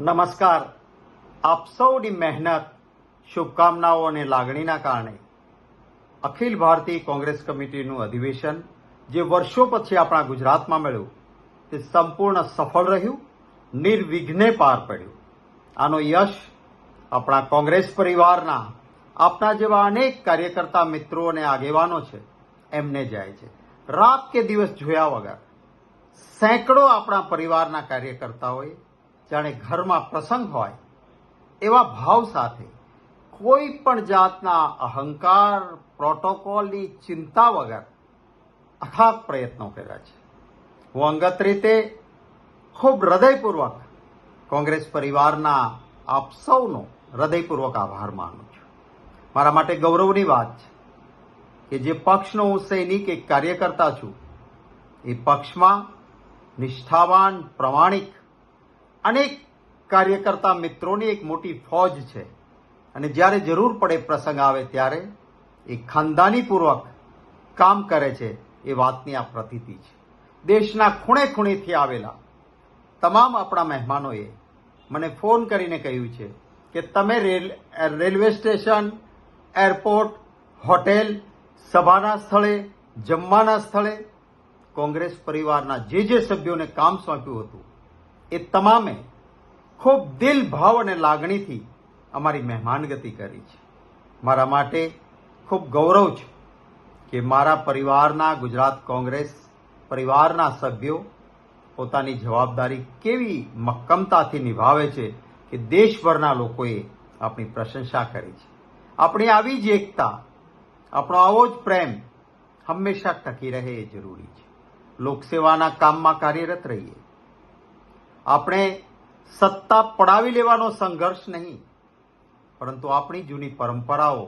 નમસ્કાર. આપ સૌની મહેનત, શુભકામનાઓ અને લાગણીના કારણે અખિલ ભારતીય કોંગ્રેસ કમિટીનું અધિવેશન જે વર્ષો પછી આપણા ગુજરાતમાં મળ્યું, તે સંપૂર્ણ સફળ રહ્યું, નિર્વિઘ્ને પાર પડ્યું. આનો યશ આપણા કોંગ્રેસ પરિવારના, આપના જેવા અનેક કાર્યકર્તા મિત્રો અને આગેવાનો છે, એમને જાય છે. રાત કે દિવસ જોયા વગર સેંકડો આપણા પરિવારના કાર્યકર્તાઓએ જાણે ઘરમાં પ્રસંગ હોય, એવા ભાવ સાથે કોઈ પણ જાતના અહંકાર, પ્રોટોકોલની ચિંતા વગર અથાગ પ્રયત્નો કર્યા છે. હું અંગત રીતે ખૂબ હૃદયપૂર્વક કોંગ્રેસ પરિવારના આપ સૌનો હૃદયપૂર્વક આભાર માનું છું. મારા માટે ગૌરવની વાત છે કે જે પક્ષનો હું સૈનિક, એક કાર્યકર્તા છું, એ પક્ષમાં નિષ્ઠાવાન, પ્રમાણિક અનેક કાર્યકર્તા મિત્રોની એક મોટી ફોજ છે. અને જ્યારે જરૂર પડે પ્રસંગ આવે ત્યારે એ ખાનદાનીપૂર્વક કામ કરે છે એ વાતની આ પ્રતીતિ છે. દેશના ખૂણે ખૂણેથી આવેલા તમામ આપણા મહેમાનોએ મને ફોન કરીને કહ્યું છે કે તમે rail, railway station, airport, hotel, સભાના સ્થળે, જમવાના સ્થળે કોંગ્રેસ પરિવારના જે જે સભ્યોને કામ સોંપ્યું હતું એ તમામે ખૂબ દિલ ભાવ અને લાગણીથી અમારી મહેમાનગતિ કરી છે. મારા માટે ખૂબ ગૌરવ છે કે મારા પરિવારના ગુજરાત કોંગ્રેસ પરિવારના સભ્યો પોતાની જવાબદારી કેવી મક્કમતાથી નિભાવે છે કે દેશભરના લોકોએ આપણી પ્રશંસા કરી છે. આપણી આવી જ એકતા, આપણો આવો જ પ્રેમ હંમેશા ટકી રહે એ જરૂરી છે. લોકસેવાના કામમાં કાર્યરત રહીએ. આપણે સત્તા પડાવી લેવાનો સંઘર્ષ નહીં, પરંતુ આપણી જૂની પરંપરાઓ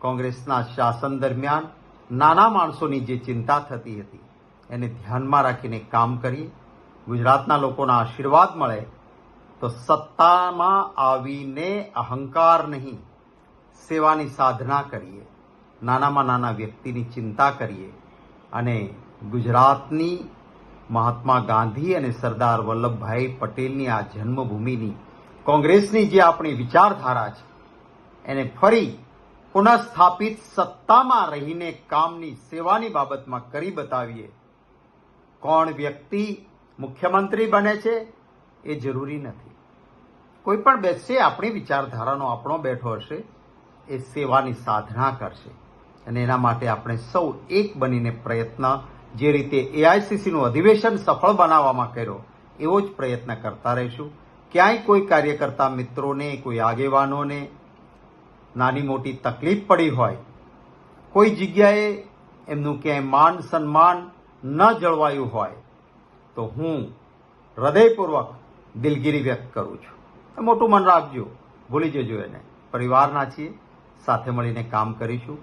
કોંગ્રેસના શાસન દરમિયાન નાના માણસોની જે ચિંતા થતી હતી, એને ધ્યાનમાં રાખીને કામ કરી ગુજરાતના લોકોના આશીર્વાદ મળે, તો સત્તામાં આવીને અહંકાર નહીં, સેવાની સાધના કરીએ, નાનામાં નાના વ્યક્તિની ચિંતા કરીએ અને ગુજરાતની મહાત્મા ગાંધી અને સરદાર વલ્લભભાઈ પટેલની આ જન્મભૂમિની કોંગ્રેસની જે આપણી વિચારધારા છે, એને ફરી પુનઃસ્થાપિત સત્તામાં રહીને કામની સેવાની બાબતમાં કરી બતાવીએ. કોણ વ્યક્તિ મુખ્યમંત્રી બને છે એ જરૂરી નથી. કોઈ પણ બેસશે, આપણી વિચારધારાનો આપણો બેઠો હશે, એ સેવાની સાધના કરશે. અને એના માટે આપણે સૌ એક બનીને પ્રયત્ન જે રીતે એઆઈસીસીનું અધિવેશન સફળ બનાવવામાં કર્યો, એવો જ પ્રયત્ન કરતા રહીશું. ક્યાંય કોઈ કાર્યકર્તા મિત્રોને, કોઈ આગેવાનોને નાની મોટી તકલીફ પડી હોય, કોઈ જગ્યાએ એમનું ક્યાંય માન સન્માન ન જળવાયું હોય, તો હું હૃદયપૂર્વક દિલગીરી વ્યક્ત કરું છું. મોટું મન રાખજો. ભૂલી જજો એને. પરિવારના છીએ. સાથે મળીને કામ કરીશું.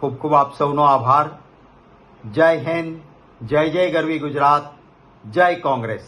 ખૂબ ખૂબ આપ સૌનો આભાર. જય હિન્દ જય જય ગરવી ગુજરાત જય કોંગ્રેસ.